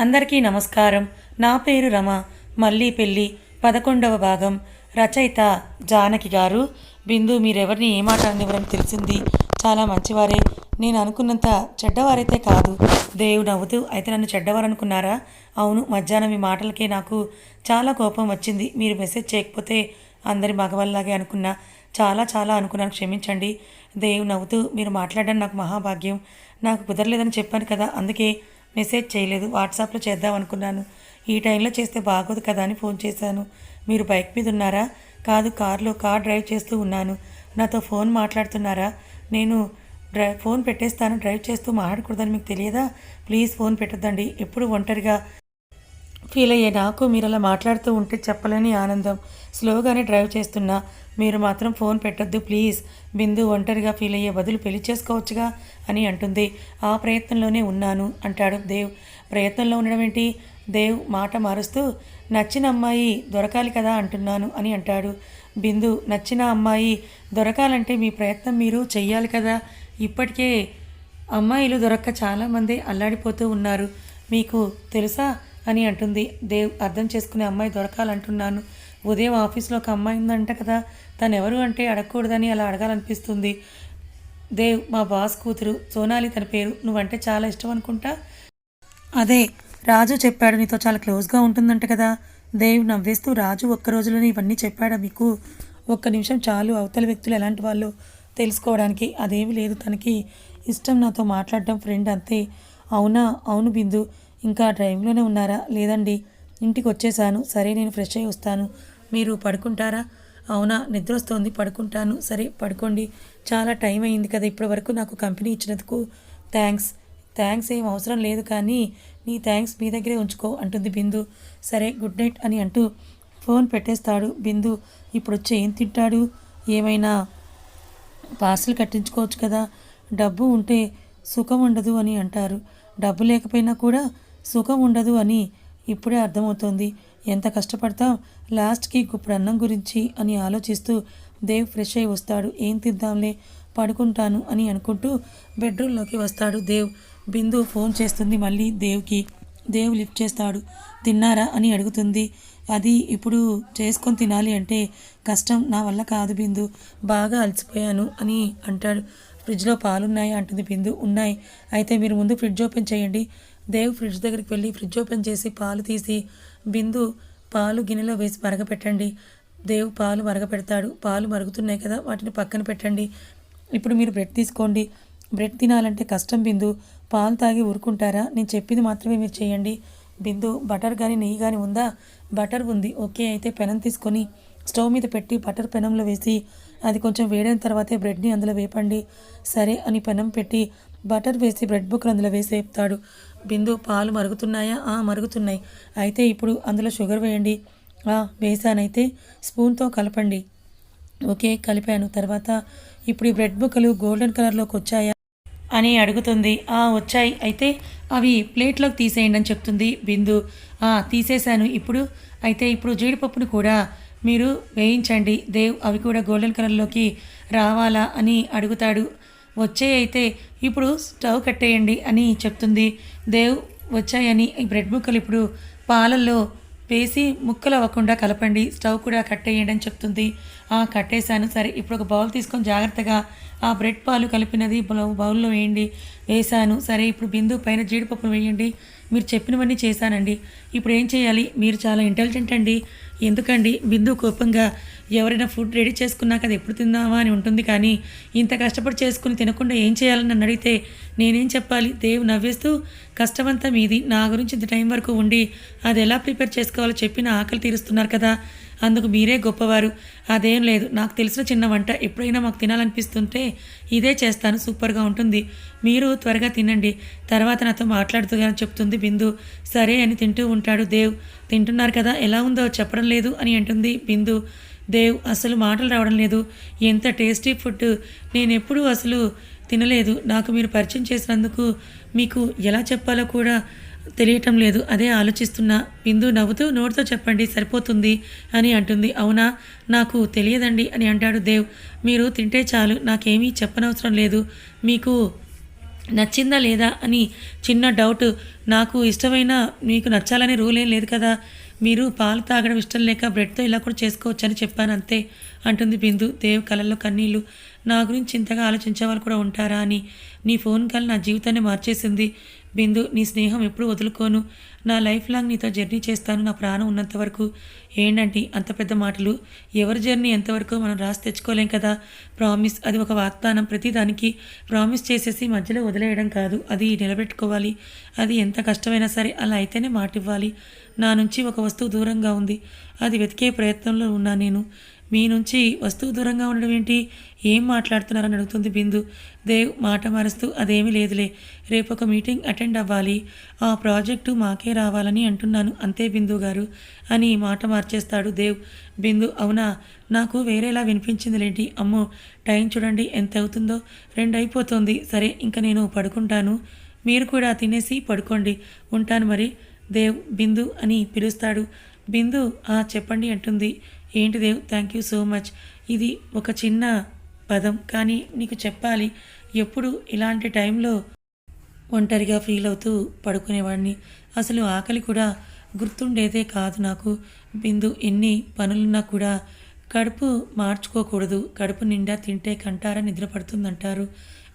అందరికీ నమస్కారం. నా పేరు రమ. మళ్ళీ పెళ్ళి పదకొండవ భాగం. రచయిత జానకి గారు. బిందు మీరెవరిని ఏ మాట తెలిసింది? చాలా మంచివారే. నేను అనుకున్నంత చెడ్డవారైతే కాదు. దేవుడు నవ్వుతూ అయితే నన్ను చెడ్డవారు అనుకున్నారా అవును మధ్యాహ్నం మీ మాటలకే నాకు చాలా కోపం వచ్చింది. మీరు మెసేజ్ చేయకపోతే అందరి మగవాళ్ళలాగే అనుకున్నా. చాలా చాలా అనుకున్నాను. క్షమించండి. దేవుడు నవ్వుతూ మీరు మాట్లాడడం నాకు మహాభాగ్యం. నాకు కుదరలేదని చెప్పాను కదా. అందుకే మెసేజ్ చేయలేదు. వాట్సాప్లో చేద్దాం అనుకున్నాను. ఈ టైంలో చేస్తే బాగోదు కదా అని ఫోన్ చేశాను. మీరు బైక్ మీద ఉన్నారా? కాదు కారులో కార్ డ్రైవ్ చేస్తూ ఉన్నాను. నాతో ఫోన్ మాట్లాడుతున్నారా? నేను డ్రై ఫోన్ పెట్టేస్తాను. డ్రైవ్ చేస్తూ మాట్లాడకూడదని మీకు తెలియదా? ప్లీజ్ ఫోన్ పెట్టద్దండి. ఎప్పుడు ఒంటరిగా ఫీల్ అయ్యే నాకు మీరు అలా మాట్లాడుతూ ఉంటే చెప్పలేని ఆనందం. స్లోగానే డ్రైవ్ చేస్తున్నా. మీరు మాత్రం ఫోన్ పెట్టొద్దు ప్లీజ్. బిందు ఒంటరిగా ఫీల్ అయ్యే బదులు పెళ్ళి చేసుకోవచ్చుగా అని అంటుంది. ఆ ప్రయత్నంలోనే ఉన్నాను అంటాడు దేవ్. ప్రయత్నంలో ఉండడం ఏంటి? దేవ్ మాట మారుస్తూ నచ్చిన అమ్మాయి దొరకాలి కదా అంటున్నాను అని అంటాడు. బిందు నచ్చిన అమ్మాయి దొరకాలంటే మీ ప్రయత్నం మీరు చెయ్యాలి కదా. ఇప్పటికే అమ్మాయిలు దొరక్క చాలామంది అల్లాడిపోతూ ఉన్నారు. మీకు తెలుసా? అని అంటుంది. దేవ్ అర్థం చేసుకునే అమ్మాయి దొరకాలంటున్నాను. ఉదయం ఆఫీస్లో ఒక అమ్మాయి ఉందంట కదా తను ఎవరు అంటే అడగకూడదని అలా అడగాలనిపిస్తుంది. దేవ్ మా బాస్ కూతురు సోనాలి తన పేరు నువ్వంటే చాలా ఇష్టం అనుకుంటా? అదే రాజు చెప్పాడు నీతో చాలా క్లోజ్గా ఉంటుందంట కదా. దేవ్ నవ్వేస్తూ రాజు ఒక్క రోజులోనే ఇవన్నీ చెప్పాడా మీకు? ఒక్క నిమిషం చాలు అవతల వ్యక్తులు ఎలాంటి వాళ్ళు తెలుసుకోవడానికి? అదేమీ లేదు తనకి. ఇష్టం నాతో మాట్లాడడం ఫ్రెండ్ అంతే. అవునా? అవును బిందు. ఇంకా డ్రైవ్లోనే ఉన్నారా? లేదండి. ఇంటికి వచ్చేసాను సరే నేను ఫ్రెష్ అయ్యి వస్తాను. మీరు పడుకుంటారా? అవునా నిద్ర వస్తోంది పడుకుంటాను. సరే పడుకోండి. చాలా టైం అయింది కదా ఇప్పటి వరకు నాకు కంపెనీ ఇచ్చినందుకు. థ్యాంక్స్. థ్యాంక్స్ ఏం అవసరం లేదు కానీ నీ థ్యాంక్స్ మీ దగ్గరే ఉంచుకో అంటుంది బిందు. సరే గుడ్ నైట్ అని అంటూ ఫోన్ పెట్టేస్తాడు బిందు. ఇప్పుడు వచ్చి ఏం తింటాడు? ఏమైనా పార్సల్ కట్టించుకోవచ్చు కదా. డబ్బు ఉంటే సుఖం ఉండదు అని అంటారు. డబ్బు లేకపోయినా కూడా సుఖం ఉండదు అని ఇప్పుడే అర్థమవుతోంది. ఎంత కష్టపడతాం? లాస్ట్కి గుప్పుడు అన్నం గురించి అని ఆలోచిస్తూ దేవ్ ఫ్రెష్ అయి వస్తాడు. ఏం తిద్దాంలే పడుకుంటాను అని అనుకుంటూ బెడ్రూమ్లోకి వస్తాడు దేవ్. బిందు ఫోన్ చేస్తుంది మళ్ళీ దేవ్కి. దేవ్ లిఫ్ట్ చేస్తాడు. తిన్నారా అని అడుగుతుంది. అది ఇప్పుడు చేసుకొని తినాలి అంటే కష్టం నా వల్ల కాదు బిందు. బాగా అలసిపోయాను అని అంటాడు. ఫ్రిడ్జ్లో పాలున్నాయి? అంటుంది బిందు. ఉన్నాయి. అయితే మీరు ముందు ఫ్రిడ్జ్ ఓపెన్ చేయండి. దేవ్ ఫ్రిడ్జ్ దగ్గరికి వెళ్ళి ఫ్రిడ్జ్ ఓపెన్ చేసి పాలు తీసి బిందు పాలు గిన్నెలో వేసి మరగపెట్టండి. దేవ్ పాలు మరగపెడతాడు. పాలు మరుగుతున్నాయి కదా వాటిని పక్కన పెట్టండి. ఇప్పుడు మీరు బ్రెడ్ తీసుకోండి. బ్రెడ్ తినాలంటే కష్టం బిందు. పాలు తాగి ఊరుకుంటారా? నేను చెప్పింది మాత్రమే మీరు చేయండి. బిందు బటర్ కానీ నెయ్యి కానీ ఉందా? బటర్ ఉంది. ఓకే అయితే పెనం తీసుకొని స్టవ్ మీద పెట్టి బటర్ పెనంలో వేసి అది కొంచెం వేడైన తర్వాతే బ్రెడ్ని అందులో వేపండి. సరే అని పెనం పెట్టి బటర్ వేసి బ్రెడ్ బుక్కలు అందులో వేసి వేపుతాడు. బిందు పాలు మరుగుతున్నాయా? ఆ మరుగుతున్నాయి. అయితే ఇప్పుడు అందులో షుగర్ వేయండి. ఆ వేసానైతే స్పూన్తో కలపండి. ఓకే కలిపాను. తర్వాత ఇప్పుడు ఈ బ్రెడ్ బుక్కలు గోల్డెన్ కలర్లోకి వచ్చాయా అని అడుగుతుంది. ఆ వచ్చాయి. అయితే అవి ప్లేట్లోకి తీసేయండి అని చెప్తుంది బిందు. ఆ తీసేశాను ఇప్పుడు. అయితే ఇప్పుడు జీడిపప్పును కూడా మీరు వేయించండి. దేవ్ అవి కూడా గోల్డెన్ కలర్లోకి రావాలా అని అడుగుతాడు. వచ్చే అయితే ఇప్పుడు స్టవ్ కట్టేయండి అని చెప్తుంది. దేవ్ వచ్చాయని ఈ బ్రెడ్ ముక్కలు ఇప్పుడు పాలల్లో వేసి ముక్కలు అవ్వకుండా కలపండి. స్టవ్ కూడా కట్టేయండి అని చెప్తుంది. కట్టేశాను. సరే ఇప్పుడు ఒక బౌల్ తీసుకొని జాగ్రత్తగా ఆ బ్రెడ్ పాలు కలిపినది బౌల్లో వేయండి. వేసాను సరే ఇప్పుడు బిందు పైన జీడిపప్పును వేయండి. మీరు చెప్పినవన్నీ చేశానండి. ఇప్పుడు ఏం చేయాలి? మీరు చాలా ఇంటెలిజెంట్ అండి. ఎందుకండి? బిందు కోపంగా ఎవరైనా ఫుడ్ రెడీ చేసుకున్నాక అది ఎప్పుడు తిందామా అని ఉంటుంది కానీ ఇంత కష్టపడి చేసుకుని తినకుండా ఏం చేయాలని నన్ను అడిగితే నేనేం చెప్పాలి? దేవు నవ్వేస్తూ కష్టమంతా మీది. నా గురించి ఇంత టైం వరకు ఉండి అది ఎలా ప్రిపేర్ చేసుకోవాలో చెప్పి నా ఆకలి తీరుస్తున్నారు కదా. అందుకు మీరే గొప్పవారు. అదేం లేదు. నాకు తెలిసిన చిన్న వంట ఎప్పుడైనా మాకు తినాలనిపిస్తుంటే ఇదే చేస్తాను. సూపర్గా ఉంటుంది. మీరు త్వరగా తినండి. తర్వాత నాతో మాట్లాడుతుగా చెప్తుంది బిందు. సరే అని తింటూ ఉంటాడు దేవ్. తింటున్నారు కదా. ఎలా ఉందో చెప్పడం లేదు అని అంటుంది బిందు. దేవ్ అసలు మాటలు రావడం లేదు. ఎంత టేస్టీ ఫుడ్. నేను ఎప్పుడూ అసలు తినలేదు. నాకు మీరు పరిచయం చేసినందుకు మీకు ఎలా చెప్పాలో కూడా తెలియటం లేదు. అదే ఆలోచిస్తున్నా. బిందు నవ్వుతూ నోటితో చెప్పండి సరిపోతుంది అని అంటుంది. అవునా? నాకు తెలియదండి అని అంటాడు దేవ్. మీరు తింటే చాలు నాకేమీ చెప్పనవసరం లేదు. మీకు నచ్చిందా లేదా అని చిన్న డౌట్. నాకు ఇష్టమైన మీకు నచ్చాలనే రూల్ ఏం లేదు కదా. మీరు పాలు తాగడం ఇష్టం లేక బ్రెడ్తో ఇలా కూడా చేసుకోవచ్చు అని చెప్పాను అంతే అంటుంది బిందు దేవ్ కళల్లో కన్నీళ్ళు నా గురించి ఇంతగా ఆలోచించే వాళ్ళు కూడా ఉంటారా అని. నీ ఫోన్ కాల్ నా జీవితాన్ని మార్చేసింది. బిందు నీ స్నేహం ఎప్పుడు వదులుకోను. నా లైఫ్ లాంగ్ నీతో జర్నీ చేస్తాను. నా ప్రాణం ఉన్నంత వరకు. ఏంటంటే అంత పెద్ద మాటలు? ఎవరి జర్నీ ఎంతవరకు మనం రాసి తెచ్చుకోలేం కదా? ప్రామిస్ అది ఒక వాగ్దానం. ప్రతిదానికి ప్రామిస్ చేసేసి మధ్యలో వదిలేయడం కాదు. అది నిలబెట్టుకోవాలి. అది ఎంత కష్టమైనా సరే అలా అయితేనే మాట ఇవ్వాలి నా నుంచి ఒక వస్తువు దూరంగా ఉంది. అది వెతికే ప్రయత్నంలో ఉన్నా నేను. మీ నుంచి వస్తువు దూరంగా ఉండడం ఏంటి? ఏం మాట్లాడుతున్నారని అడుగుతుంది బిందు. దేవ్ మాట మారుస్తూ అదేమీ లేదులే రేపు ఒక మీటింగ్ అటెండ్ అవ్వాలి. ఆ ప్రాజెక్టు మాకే రావాలని అంటున్నాను అంతే బిందు గారు అని మాట మార్చేస్తాడు దేవ్. బిందు అవునా? నాకు వేరేలా వినిపించిందిలేంటి అమ్మో టైం చూడండి ఎంత అవుతుందో రెండు అయిపోతుంది సరే ఇంకా నేను పడుకుంటాను. మీరు కూడా తినేసి పడుకోండి. ఉంటాను మరి. దేవ్ బిందు అని పిలుస్తాడు. బిందు ఆ చెప్పండి అంటుంది. ఏంటి Dev thank you so much ఇది ఒక చిన్న పదం కానీ నీకు చెప్పాలి. ఎప్పుడు ఇలాంటి టైంలో ఒంటరిగా ఫీల్ అవుతూ పడుకునేవాడిని అసలు ఆకలి కూడా గుర్తుండేదే కాదు నాకు. బిందు ఎన్ని పనులున్నా కూడా కడుపు మార్చుకోకూడదు. కడుపు నిండా తింటే కంటారా నిద్ర పడుతుందంటారు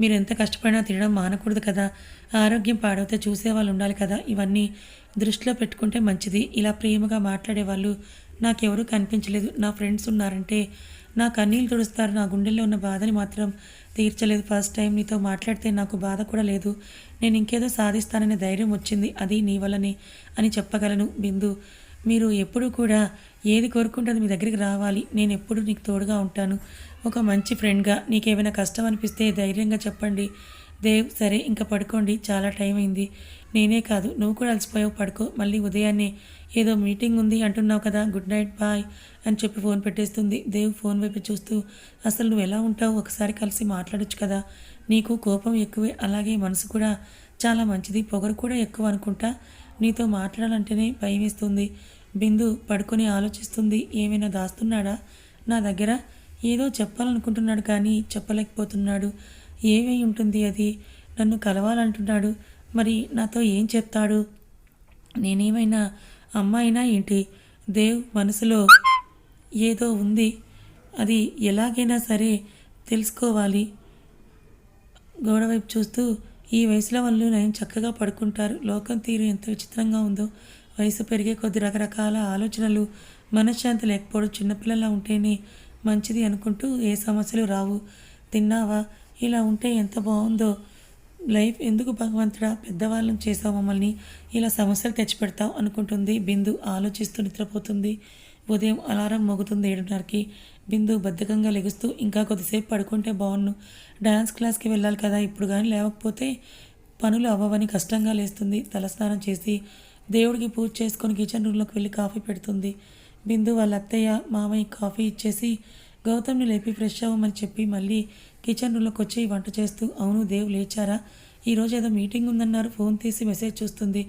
మీరు ఎంత కష్టపడినా తినడం మానకూడదు కదా? ఆరోగ్యం పాడవుతే చూసేవాళ్ళు ఉండాలి కదా? ఇవన్నీ దృష్టిలో పెట్టుకుంటే మంచిది. ఇలా ప్రేమగా మాట్లాడే వాళ్ళు నాకెవరూ కనిపించలేదు. నా ఫ్రెండ్స్ ఉన్నారంటే నా కన్నీళ్ళు తుడుస్తారు. నా గుండెల్లో ఉన్న బాధని మాత్రం తీర్చలేదు. ఫస్ట్ టైం నీతో మాట్లాడితే నాకు బాధ కూడా లేదు. నేను ఇంకేదో సాధిస్తాననే ధైర్యం వచ్చింది. అది నీ వల్లనే అని చెప్పగలను. బిందు మీరు ఎప్పుడు కూడా ఏది కోరుకుంటుంది మీ దగ్గరికి రావాలి. నేను ఎప్పుడు నీకు తోడుగా ఉంటాను. ఒక మంచి ఫ్రెండ్గా నీకేమైనా కష్టం అనిపిస్తే ధైర్యంగా చెప్పండి. దేవ్ సరే ఇంకా పడుకోండి. చాలా టైం అయింది. నేనే కాదు నువ్వు కూడా అలసిపోయావు పడుకో. మళ్ళీ ఉదయాన్నే ఏదో మీటింగ్ ఉంది అంటున్నావు కదా గుడ్ నైట్ బాయ్ అని చెప్పి ఫోన్ పెట్టేస్తుంది. దేవ్ ఫోన్ వైపు చూస్తూ అసలు నువ్వు ఎలా ఉంటావు? ఒకసారి కలిసి మాట్లాడొచ్చు కదా. నీకు కోపం ఎక్కువే. అలాగే మనసు కూడా చాలా మంచిది. పొగరు కూడా ఎక్కువ అనుకుంటా. నీతో మాట్లాడాలంటేనే భయం వేస్తుంది బిందు పడుకొని ఆలోచిస్తుంది ఏమైనా దాస్తున్నాడా? నా దగ్గర ఏదో చెప్పాలనుకుంటున్నాడు కానీ చెప్పలేకపోతున్నాడు. ఏమై ఉంటుంది అది? నన్ను కలవాలంటున్నాడు. మరి నాతో ఏం చెప్తాడు? నేనేమైనా అమ్మాయినా ఏంటి? దేవ్ మనసులో ఏదో ఉంది. అది ఎలాగైనా సరే తెలుసుకోవాలి. గోడ వైపు చూస్తూ ఈ వయసులో వాళ్ళు నేను చక్కగా పడుకుంటారు. లోకం తీరు ఎంత విచిత్రంగా ఉందో. వయసు పెరిగే కొద్ది రకరకాల ఆలోచనలు మనశ్శాంతి లేకపోవడం చిన్నపిల్లలా ఉంటేనే మంచిది అనుకుంటూ ఏ సమస్యలు రావు. తిన్నావా? ఇలా ఉంటే ఎంత బాగుందో. లైఫ్ ఎందుకు భగవంతుడా? పెద్దవాళ్ళని చేసావు మమ్మల్ని. ఇలా సమస్యలు తెచ్చిపెడతావు అనుకుంటుంది. బిందు ఆలోచిస్తూ నిద్రపోతుంది. ఉదయం అలారం మోగుతుంది ఏడున్నరకి. బిందు బద్ధకంగా లెగుస్తూ ఇంకా కొద్దిసేపు పడుకుంటే బాగున్ను డ్యాన్స్ క్లాస్కి వెళ్ళాలి కదా ఇప్పుడు కానీ లేవకపోతే పనులు అవ్వవని కష్టంగా లేస్తుంది. తలస్నానం చేసి దేవుడికి పూజ చేసుకొని కిచెన్ రూమ్లోకి వెళ్ళి కాఫీ పెడుతుంది. బిందు వాళ్ళ అత్తయ్య మామయ్య కాఫీ ఇచ్చేసి గౌతమ్ని లేపి ఫ్రెష్ అవ్వమని చెప్పి మళ్ళీ కిచెన్ రూమ్లోకి వచ్చి వంట చేస్తూ అవును దేవ్ లేచారా? ఈరోజు ఏదో మీటింగ్ ఉందన్నారు. ఫోన్ తీసి మెసేజ్ చూస్తుంది.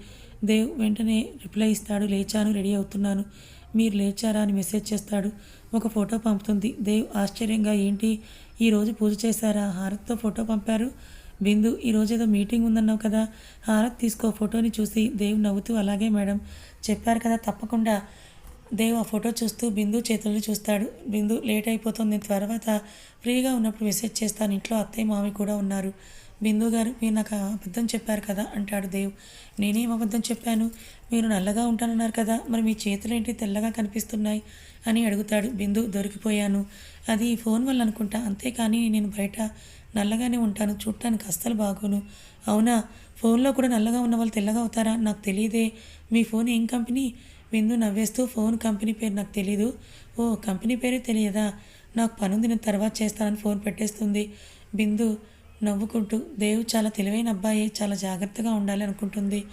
దేవ్ వెంటనే రిప్లై ఇస్తాడు. లేచాను రెడీ అవుతున్నాను. మీరు లేచారా అని మెసేజ్ చేస్తాడు. ఒక ఫోటో పంపుతుంది. దేవ్ ఆశ్చర్యంగా ఏంటి? ఈరోజు పూజ చేశారా? హారత్తో ఫోటో పంపారు. బిందు ఈరోజు ఏదో మీటింగ్ ఉందన్నావు కదా. హారత్ తీసుకో ఫోటోని చూసి. దేవ్ నవ్వుతూ అలాగే మేడం. చెప్పారు కదా తప్పకుండా. దేవ్ ఆ ఫోటో చూస్తూ బిందు చేతుల్ని చూస్తాడు. బిందు లేట్ అయిపోతుంది. తర్వాత ఫ్రీగా ఉన్నప్పుడు మెసేజ్ చేస్తాను. ఇంట్లో అత్తయ్య మామి కూడా ఉన్నారు. బిందు గారు మీరు నాకు అబద్ధం చెప్పారు కదా అంటాడు దేవ్. నేనేం అబద్ధం చెప్పాను? మీరు నల్లగా ఉంటానన్నారు కదా. మరి మీ చేతులు ఏంటి తెల్లగా కనిపిస్తున్నాయి? అని అడుగుతాడు బిందు. దొరికిపోయాను. అది ఫోన్ వల్ల అనుకుంటా. అంతేకాని నేను బయట నల్లగానే ఉంటాను. చూడటానికి అస్సలు బాగోను. అవునా? ఫోన్లో కూడా నల్లగా ఉన్న వాళ్ళు తెల్లగా అవుతారా? నాకు తెలియదే. మీ ఫోన్ ఏం కంపెనీ? విందు నవ్వేస్తూ ఫోన్ కంపెనీ పేరు నాకు తెలీదు. ఓ కంపెనీ పేరే తెలియదా? నాకు పనుంది నేను తర్వాత చేస్తానని ఫోన్ పెట్టేస్తుంది. బిందు నవ్వుకుంటూ దేవు చాలా తెలివైన అబ్బాయి చాలా జాగ్రత్తగా ఉండాలి అనుకుంటుంది.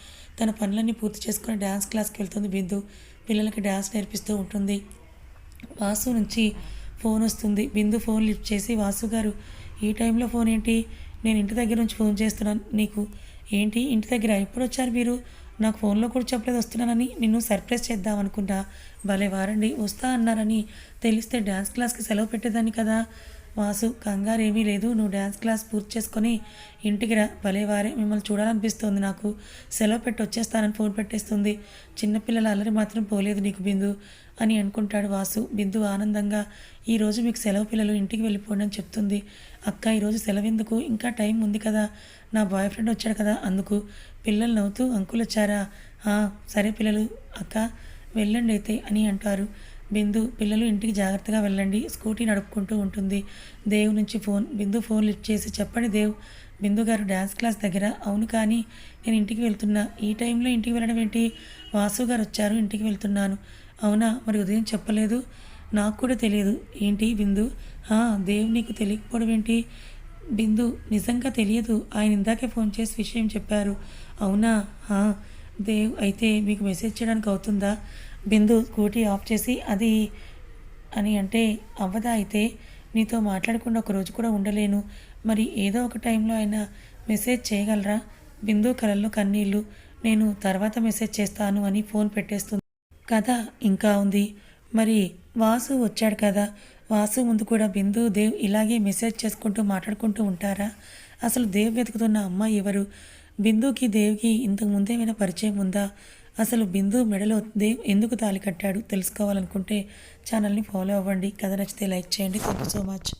తన పనులన్నీ పూర్తి చేసుకుని డ్యాన్స్ క్లాస్కి వెళ్తుంది బిందు. పిల్లలకి డ్యాన్స్ నేర్పిస్తూ ఉంటుంది. వాసు నుంచి ఫోన్ వస్తుంది. బిందు ఫోన్ లిఫ్ట్ చేసి వాసు గారు ఈ టైంలో ఫోన్ ఏంటి? నేను ఇంటి దగ్గర నుంచి ఫోన్ చేస్తున్నాను. నీకు ఏంటి? ఇంటి దగ్గర ఎప్పుడు వచ్చారు మీరు? నాకు ఫోన్లో కూడా చెప్పలేదు వస్తున్నానని నిన్ను సర్ప్రైజ్ చేద్దాం అనుకుంటా భలే వారండి వస్తా అన్నారని తెలిస్తే డ్యాన్స్ క్లాస్కి సెలవు పెట్టేదాన్ని కదా. వాసు కంగారేమీ లేదు. నువ్వు డ్యాన్స్ క్లాస్ పూర్తి చేసుకొని ఇంటికి రా. భలేవారే మిమ్మల్ని చూడాలనిపిస్తోంది నాకు. సెలవు పెట్టి వచ్చేస్తానని ఫోన్ పెట్టేస్తుంది. చిన్నపిల్లల అల్లరి మాత్రం పోలేదు నీకు బిందు అని అనుకుంటాడు వాసు. బిందు ఆనందంగా ఈరోజు మీకు సెలవు పిల్లలు ఇంటికి వెళ్ళిపోండి అని చెప్తుంది. అక్క ఈరోజు సెలవు ఎందుకు ఇంకా టైం ఉంది కదా. నా బాయ్ ఫ్రెండ్ వచ్చాడు కదా అందుకు పిల్లలు నవ్వుతూ అంకులు వచ్చారా? "ఆ, సరే పిల్లలు అక్క వెళ్ళండి అయితే అని అంటారు. బిందు పిల్లలు ఇంటికి జాగ్రత్తగా వెళ్ళండి. స్కూటీ నడుపుకుంటూ ఉంటుంది. దేవ్ నుంచి ఫోన్. బిందు ఫోన్ లిఫ్ట్ చేసి చెప్పండి దేవ్ బిందు గారు డ్యాన్స్ క్లాస్ దగ్గర. అవును కానీ నేను ఇంటికి వెళ్తున్నా. ఈ టైంలో ఇంటికి వెళ్ళడం ఏంటి? వాసు గారు వచ్చారు. ఇంటికి వెళ్తున్నాను. అవునా? మరి ఉదయం చెప్పలేదు. నాకు కూడా తెలియదు. ఏంటి బిందు? దేవ్ నీకు తెలియకపోవడం ఏంటి? బిందు నిజంగా తెలియదు. ఆయన ఇందాకే ఫోన్ చేసి విషయం చెప్పారు. అవునా? దేవ్ అయితే మీకు మెసేజ్ చేయడానికి అవుతుందా? బిందు స్కూటీ ఆఫ్ చేసి అది అని అంటే అవ్వదా అయితే? నీతో మాట్లాడకుండా ఒక రోజు కూడా ఉండలేను. మరి ఏదో ఒక టైంలో అయినా మెసేజ్ చేయగలరా? బిందు కలల్లో కన్నీళ్ళు నేను తర్వాత మెసేజ్ చేస్తాను అని ఫోన్ పెట్టేస్తుంది. కథ ఇంకా ఉంది. మరి వాసు వచ్చాడు కదా. వాసు ముందు కూడా బిందు దేవ్ ఇలాగే మెసేజ్ చేసుకుంటూ మాట్లాడుకుంటూ ఉంటారా? అసలు దేవ్ వెతుకుతున్న అమ్మాయి ఎవరు? బిందుకి దేవ్కి ఇంతకు ముందేమైనా పరిచయం ఉందా? అసలు బిందు మెడలో దేవ్ ఎందుకు తాలి కట్టాడు తెలుసుకోవాలనుకుంటే ఛానల్ని ఫాలో అవ్వండి. కథ నచ్చితే లైక్ చేయండి. Thank you so much